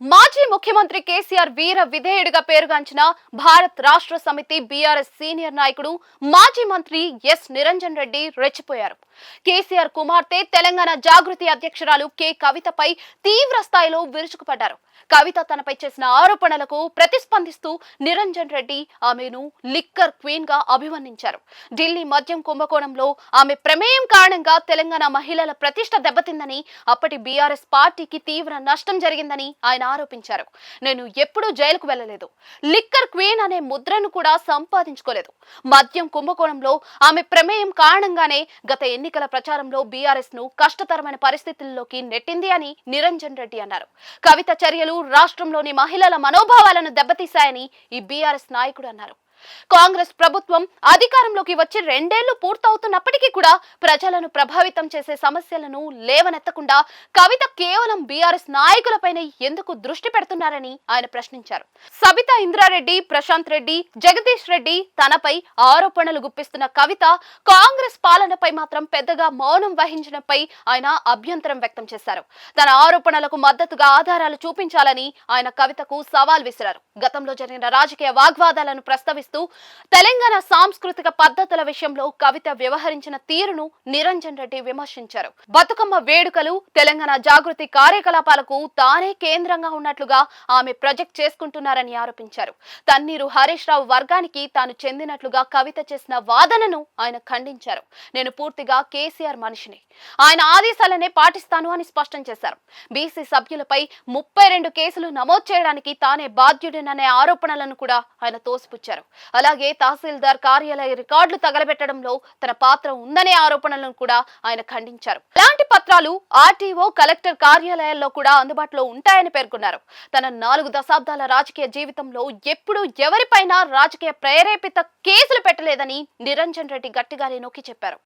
మాజీ ముఖ్యమంత్రి కేసీఆర్ వీర విధేయుడిగా పేరుగాంచిన భారత్ రాష్ట్ర సమితి బీఆర్ఎస్ సీనియర్ నాయకుడు మాజీ మంత్రి ఎస్ నిరంజన్ రెడ్డి రెచ్చిపోయారు. కేసీఆర్ కుమార్తె తెలంగాణ జాగృతి అధ్యక్షురాలు కె కవితపై తీవ్ర స్థాయిలో విరుచుకుపడ్డారు. కవిత తనపై చేసిన ఆరోపణలకు ప్రతిస్పందిస్తూ నిరంజన్ రెడ్డి ఆమెను లిక్కర్ క్వీన్గా అభివర్ణించారు. ఢిల్లీ మద్యం కుంభకోణంలో ఆమె ప్రమేయం కారణంగా తెలంగాణ మహిళల ప్రతిష్ట దెబ్బతిందని అప్పటి బీఆర్ఎస్ పార్టీకి తీవ్ర నష్టం జరిగిందని ఆయన ఆరోపించారు. నేను ఎప్పుడూ జైలుకు వెళ్ళలేదు. లిక్కర్ క్వీన్ అనే ముద్రను కూడా సంపాదించుకోలేదు. మద్యం కుంభకోణంలో ఆమె ప్రమేయం కారణంగానే గత ఎన్నికల ప్రచారంలో బీఆర్ఎస్ను కష్టతరమైన పరిస్థితుల్లోకి నెట్టింది అని నిరంజన్ రెడ్డి అన్నారు. కవిత చర్యలు రాష్ట్రంలోని మహిళల మనోభావాలను దెబ్బతీశాయని ఈ బీఆర్ఎస్ నాయకుడు అన్నారు. కాంగ్రెస్ ప్రభుత్వం అధికారంలోకి వచ్చి రెండేళ్ళు పూర్తవుతున్నప్పటికీ కూడా ప్రజలను ప్రభావితం చేసే సమస్యలను లేవనెత్తకుండా కవిత కేవలం బీఆర్ఎస్ నాయకులపైనే ఎందుకు దృష్టి పెడుతున్నారని ఆయన ప్రశ్నించారు. సబితా ఇంద్రారెడ్డి ప్రశాంత్ రెడ్డి జగదీష్ రెడ్డి తనపై ఆరోపణలు గుప్పిస్తున్న కవిత కాంగ్రెస్ పాలనపై మాత్రం పెద్దగా మౌనం వహించడంపై ఆయన అభ్యంతరం వ్యక్తం చేశారు. తన ఆరోపణలకు మద్దతుగా ఆధారాలు చూపించాలని ఆయన కవితకు సవాల్ విసిరారు. గతంలో జరిగిన రాజకీయ వాగ్వాదాలను ప్రస్తావిస్తూ తెలంగాణ సాంస్కృతిక పద్ధతుల విషయంలో కవిత వ్యవహరించిన తీరును నిరంజన్ రెడ్డి విమర్శించారు. బతుకమ్మ వేడుకలు తెలంగాణ జాగృతి కార్యకలాపాలకు తానే కేంద్రంగా ఉన్నట్లుగా ఆమె ప్రొజెక్ట్ చేసుకుంటున్నారని ఆరోపించారు. తన్నీరు హరీష్ రావు వర్గానికి తాను చెందినట్లుగా కవిత చేసిన వాదనను ఆయన ఖండించారు. నేను పూర్తిగా కేసీఆర్ మనిషిని. ఆయన ఆదేశాలనే పాటిస్తాను అని స్పష్టం చేశారు. బీసీ సభ్యులపై ముప్పై రెండు కేసులు నమోదు చేయడానికి తానే బాధ్యుడిననే ఆరోపణలను కూడా ఆయన తోసిపుచ్చారు. అలాగే తహసీల్దార్ కార్యాలయ రికార్డులు తగలబెట్టడంలో తన పాత్ర ఉందనే ఆరోపణలను కూడా ఆయన ఖండించారు. అలాంటి పత్రాలు ఆర్టీఓ కలెక్టర్ కార్యాలయాల్లో కూడా అందుబాటులో ఉంటాయని పేర్కొన్నారు. తన నాలుగు దశాబ్దాల రాజకీయ జీవితంలో ఎప్పుడూ ఎవరిపైనా రాజకీయ ప్రేరేపిత కేసులు పెట్టలేదని నిరంజన్ రెడ్డి గట్టిగానే నొక్కి చెప్పారు.